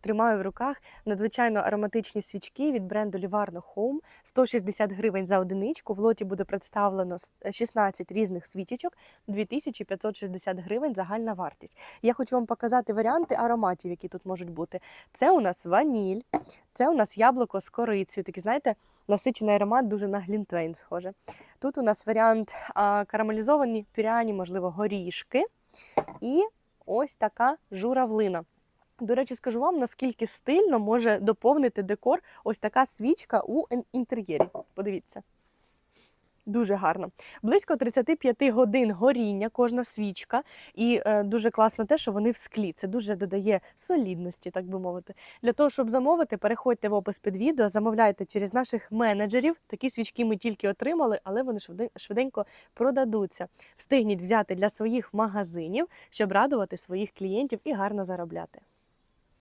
Тримаю в руках надзвичайно ароматичні свічки від бренду Livarno Home. 160 гривень за одиничку. В лоті буде представлено 16 різних свічечок, 2560 гривень загальна вартість. Я хочу вам показати варіанти ароматів, які тут можуть бути. Це у нас ваніль, це у нас яблуко з корицею. Такий, знаєте, насичений аромат дуже на глінтвейн схоже. Тут у нас варіант карамелізовані пряні, можливо, горішки. І ось така журавлина. До речі, скажу вам, наскільки стильно може доповнити декор ось така свічка у інтер'єрі. Подивіться. Дуже гарно. Близько 35 годин горіння кожна свічка, і е, дуже класно те, що вони в склі. Це дуже додає солідності, так би мовити. Для того, щоб замовити, переходьте в опис під відео, замовляйте через наших менеджерів. Такі свічки ми тільки отримали, але вони швиденько продадуться. Встигніть взяти для своїх магазинів, щоб радувати своїх клієнтів і гарно заробляти.